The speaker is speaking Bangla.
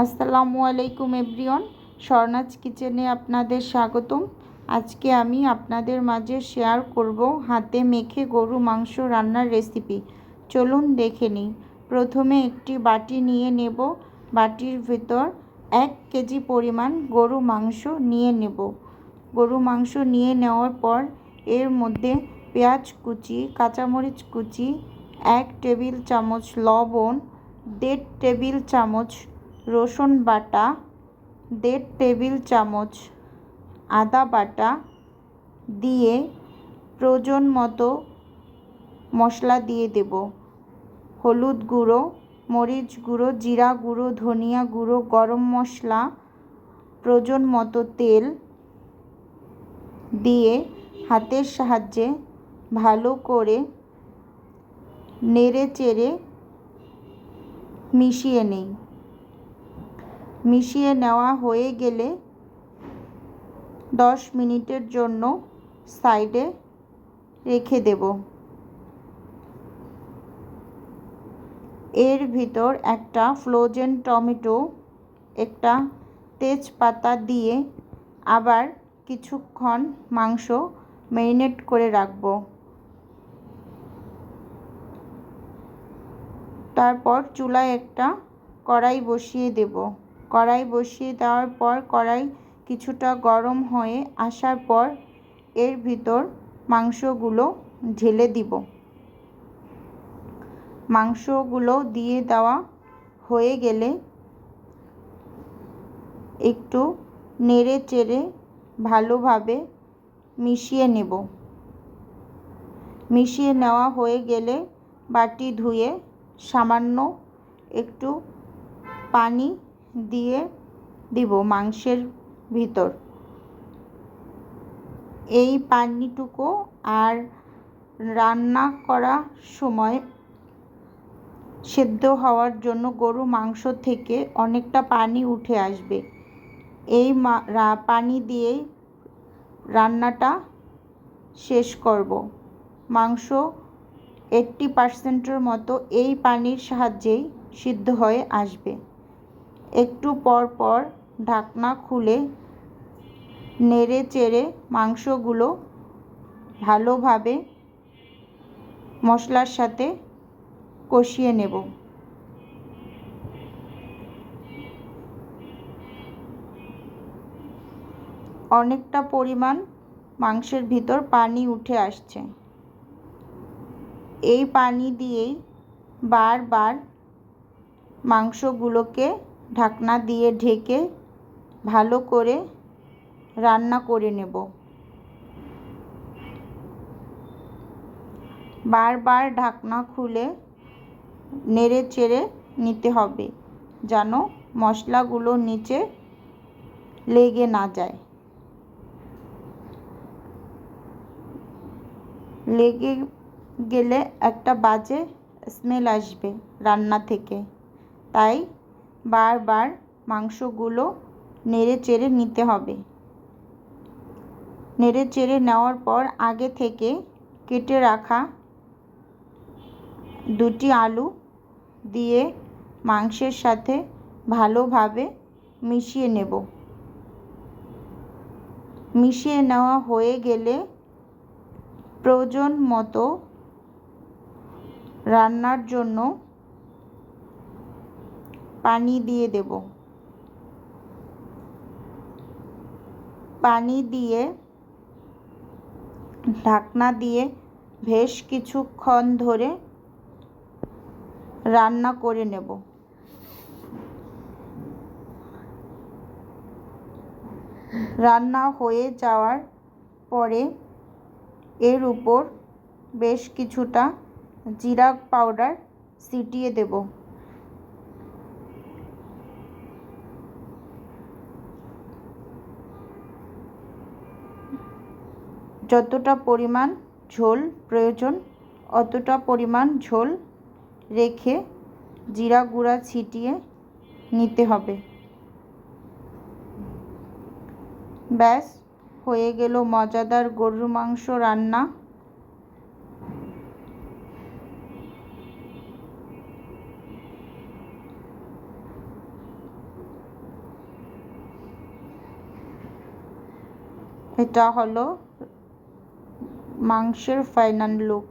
আসসালামু আলাইকুম এভরিওয়ান, স্বর্ণাজ কিচেনে আপনাদের স্বাগতম। আজকে আমি আপনাদের মাঝে শেয়ার করব হাতে মেখে গরু মাংস রান্নার রেসিপি। চলুন দেখে নিই। প্রথমে একটি বাটি নিয়ে নেব। বাটির ভিতর এক কেজি পরিমাণ গরু মাংস নিয়ে নেব। গরু মাংস নিয়ে নেওয়ার পর এর মধ্যে পেঁয়াজ কুচি, কাঁচামরিচ কুচি, এক টেবিল চামচ লবণ, দেড় টেবিল চামচ রসুন বাটা, দেড় টেবিল চামচ আদা বাটা দিয়ে প্রয়োজন মতো মশলা দিয়ে দেব। হলুদ গুঁড়ো, মরিচ গুঁড়ো, জিরা গুঁড়ো, ধনিয়া গুঁড়ো, গরম মশলা, প্রয়োজন মতো তেল দিয়ে হাতের সাহায্যে ভালো করে নেড়ে চেড়ে মিশিয়ে নেই। মিশিয়ে নেওয়া হয়ে গেলে দশ মিনিটের জন্য সাইডে রেখে দেব। এর ভিতর একটা ফ্লোজেন টমেটো, একটা তেজপাতা দিয়ে আবার কিছুক্ষণ মাংস ম্যারিনেট করে রাখব। তারপর চুলায় একটা কড়াই বসিয়ে দেব। কড়াই বসিয়ে দেওয়ার পর কড়াই কিছুটা গরম হয়ে আসার পর এর ভিতর মাংসগুলো ঢেলে দিব। মাংসগুলো দিয়ে দেওয়া হয়ে গেলে একটু নেড়ে চেড়ে ভালোভাবে মিশিয়ে নেব। মিশিয়ে নেওয়া হয়ে গেলে বাটি ধুয়ে সামান্য একটু পানি দিয়ে দিব মাংসের ভিতর। এই পানিটুকু আর রান্না করা সময় সেদ্ধ হওয়ার জন্য গরু মাংস থেকে অনেকটা পানি উঠে আসবে। এই পানি দিয়েই রান্নাটা শেষ করব। মাংস এইট্টি পার্সেন্টের মতো এই পানির সাহায্যেই সিদ্ধ হয়ে আসবে। একটু পর পর ঢাকনা খুলে নেড়ে চেড়ে মাংসগুলো ভালোভাবে মশলার সাথে কষিয়ে নেব। অনেকটা পরিমাণ মাংসের ভিতর পানি উঠে আসছে। এই পানি দিয়েই বারবার মাংসগুলোকে ঢাকনা দিয়ে ঢেকে ভালো করে রান্না করে নেব। বারবার ঢাকনা খুলে নেড়ে চেড়ে নিতে হবে যেন মশলাগুলো নিচে লেগে না যায়। লেগে গেলে একটা বাজে স্মেল আসবে রান্না থেকে, তাই বারবার মাংসগুলো নেড়ে চেড়ে নিতে হবে। নেড়ে চেড়ে নেওয়ার পর আগে থেকে কেটে রাখা দুটি আলু দিয়ে মাংসের সাথে ভালোভাবে মিশিয়ে নেব। মিশিয়ে নেওয়া হয়ে গেলে প্রয়োজন মতো রান্নার জন্য পানি দিয়ে দেব। পানি দিয়ে ঢাকনা দিয়ে বেশ কিছুক্ষণ ধরে রান্না করে নেব। রান্না হয়ে যাওয়ার পরে এর উপর বেশ কিছুটা জিরা পাউডার ছিটিয়ে দেব। যতটা পরিমাণ ঝোল প্রয়োজন, অতটা পরিমাণ ঝোল রেখে জিরা গুঁড়া ছিটিয়ে নিতে হবে। ব্যাস, হয়ে গেল মজাদার গরুর মাংস রান্না। এটা হলো মাংসের ফাইনাল লুক